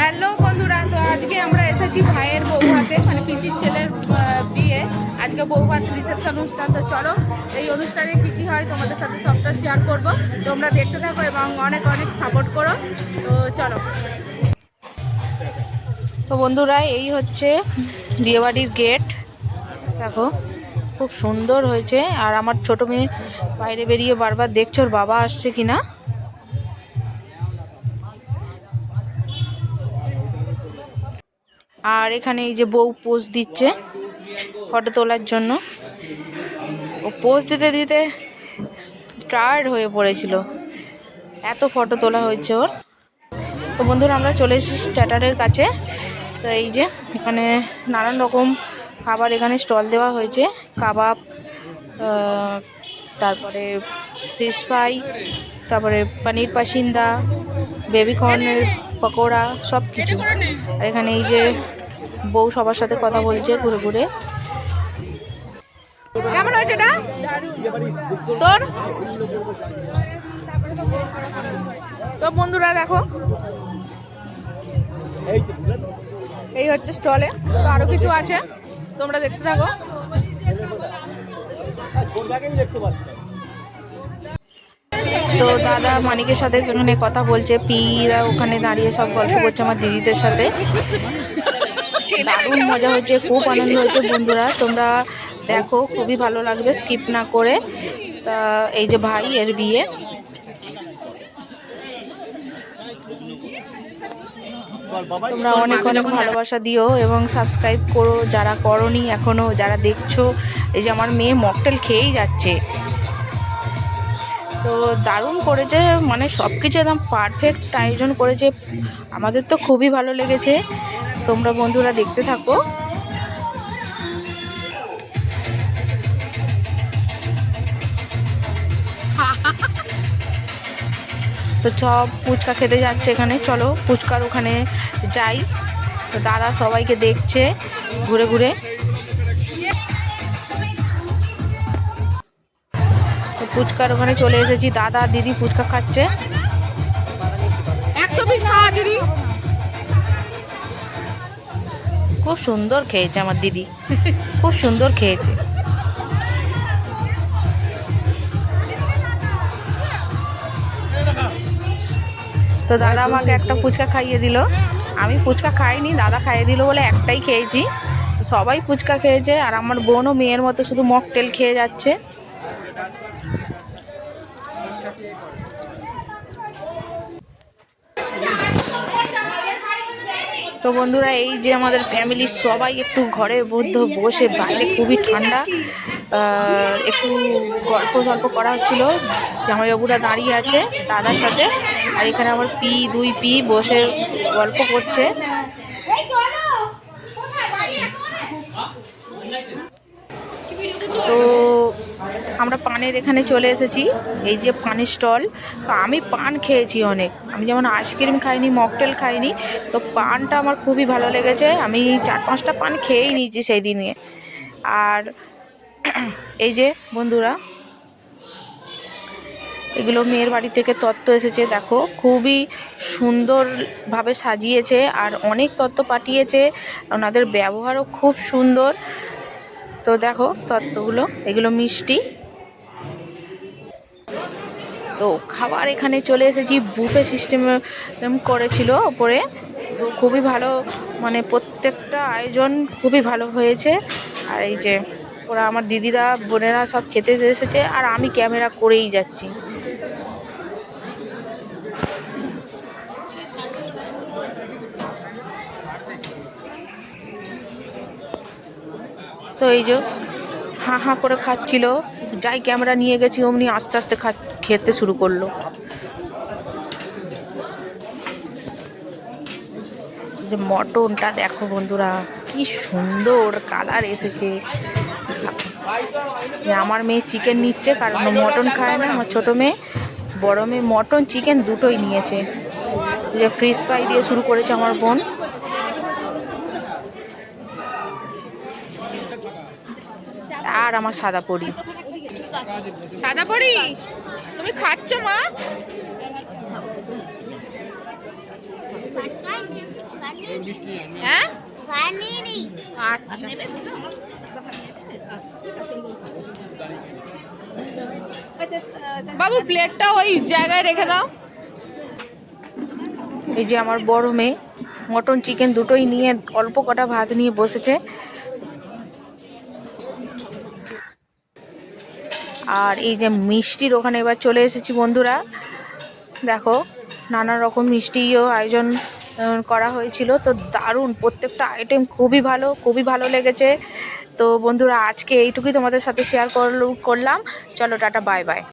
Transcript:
Hello বন্ধুরা, তো আজকে আমরা এসেছি ভাইয়ের বউ হাতে মানে পিসির ছেলের বিয়ে। আজকে বউ ভাত রিসেপশন অনুষ্ঠান, তো চলো এই অনুষ্ঠানে কি কি হয় তোমাদের সাথে সবটা শেয়ার করব। তোমরা দেখতে থাকো এবং অনেক অনেক সাপোর্ট করো। তো চলো। তো বন্ধুরা, এই হচ্ছে বিয়েবাড়ির গেট দেখো, খুব সুন্দর হয়েছে। আর আমার ছোট মেয়ে বাইরে বেরিয়ে বারবার দেখছ, ওর বাবা আসছে কিনা। আর এখানে এই যে বউ পোজ দিচ্ছে ফটো তোলার জন্য। ও পোজ দিতে দিতে টায়ার্ড হয়ে পড়েছিল। এত ফটো তোলা হয়েছে ওর। তো বন্ধুরা, আমরা চলে এসেছি স্ট্যাটারের কাছে। তো এই যে এখানে নানান রকম খাবার এখানে স্টল দেওয়া হয়েছে। কাবাব তারপরে ফিশ ফ্রাই তারপরে পনির পাসিন্দা বেবি কর্নের পকোড়া সব কিছু আর এখানে এই যে বউ সবার সাথে কথা বলছে ঘুরে ঘুরে কেমন হয়েছে এটা তোর তো বন্ধুরা দেখো এই হচ্ছে স্টলে তো আরও কিছু আছে তোমরা দেখতে থাকো তো দাদা মানিকের সাথে ওখানে কথা বলছে, পিরা ওখানে দাঁড়িয়ে সব গল্প করছে আমার দিদিদের সাথে। দারুণ মজা হয়েছে খুব আনন্দ হয়েছে বন্ধুরা। তোমরা দেখো, খুবই ভালো লাগবে স্কিপ না করে। তা এই যে ভাই, এর বিয়ে। তোমরা অনেক অনেক ভালোবাসা দিও এবং সাবস্ক্রাইব করো, যারা করনি এখনও যারা দেখছ, এই যে আমার মেয়ে মকটেল খেয়েই যাচ্ছে। তো দারুণ করেছে মানে সব কিছু একদম পারফেক্ট আয়োজন করেছে। আমাদের তো খুবই ভালো লেগেছে। তোমরা বন্ধুরা দেখতে থাকো। তো সব ফুচকা খেতে যাচ্ছে এখানে। চলো, ফুচকার ওখানে যাই। তো দাদা সবাইকে দেখছে ঘুরে ঘুরে। ফুচকার ওখানে চলে এসেছি। দাদা দিদি ফুচকা খাচ্ছে। একশো পিস খাওয়া দিদি। খুব সুন্দর খেয়েছে আমার দিদি। খুব সুন্দর খেয়েছে। তো দাদা আমাকে একটা ফুচকা খাইয়ে দিল। আমি ফুচকা খাইনি দাদা খাইয়ে দিল বলে একটাই খেয়েছি। সবাই ফুচকা খেয়েছে আর আমার বোনও মেয়ের মতো শুধু মকটেল খেয়ে যাচ্ছে। তো বন্ধুরা, এই যে আমাদের ফ্যামিলির সবাই একটু ঘরের মধ্যে বসে, বাইরে খুবই ঠান্ডা। একটু গল্প সল্প করা হচ্ছিল। জামাইবাবুরা দাঁড়িয়ে আছে দাদার সাথে। আর এখানে আমার পি, দুই পি বসে গল্প করছে। তো আমরা পানের এখানে চলে এসেছি, এই যে পানের স্টল। আমি পান খেয়েছি অনেক। আমি যেমন আইসক্রিম খাইনি, মকটেল খাইনি, তো পানটা আমার খুবই ভালো লেগেছে। আমি চার পাঁচটা পান খেয়েই নিয়েছি সেই দিনে আর এই যে বন্ধুরা, এগুলো মেয়ের বাড়ি থেকে তত্ত্ব এসেছে, দেখো। খুবই সুন্দরভাবে সাজিয়েছে আর অনেক তত্ত্ব পাঠিয়েছে। ওনাদের ব্যবহারও খুব সুন্দর। তো দেখো তত্ত্বগুলো, এগুলো মিষ্টি। তো খাবার এখানে চলে এসেছি। বুফে সিস্টেম করেছিল ওপরে। খুবই ভালো মানে প্রত্যেকটা আয়োজন খুবই ভালো হয়েছে। আর এই যে, ওরা আমার দিদিরা, বোনেরা সব খেতে এসেছে, আর আমি ক্যামেরা করেই যাচ্ছি। তো এই যে, হাঁ হাঁ করে খাচ্ছিল। যাই ক্যামেরা নিয়ে গেছি, অমনি আস্তে আস্তে খা খেতে শুরু করল। যে মটনটা দেখো বন্ধুরা, কি সুন্দর কালার এসেছে। আমার মেয়ে চিকেন নিচ্ছে, কারণ মটন খায় না, আমার ছোটো মেয়ে। বড়ো মেয়ে মটন চিকেন দুটোই নিয়েছে। যে ফ্রিজ ফ্রাই দিয়ে শুরু করেছে আমার বোন। আর আমার সাদা পরি। সাদা পরি? তুমি খাচ্ছ, মা? হ্যাঁ? আচ্ছা। বাবু প্লেটটা ওই জায়গায় রেখে দাও। এই যে আমার বড় মেয়ে, মটন চিকেন দুটোই নিয়ে অল্প কটা ভাত নিয়ে বসেছে। আর এই যে মিষ্টির ওখানে এবার চলে এসেছি বন্ধুরা। দেখো, নানা রকম মিষ্টিও আয়োজন করা হয়েছিল। তো দারুণ, প্রত্যেকটা আইটেম খুবই ভালো খুবই ভালো লেগেছে। তো বন্ধুরা, আজকে এইটুকুই তোমাদের সাথে শেয়ার করলাম। চলো, টাটা বাই বাই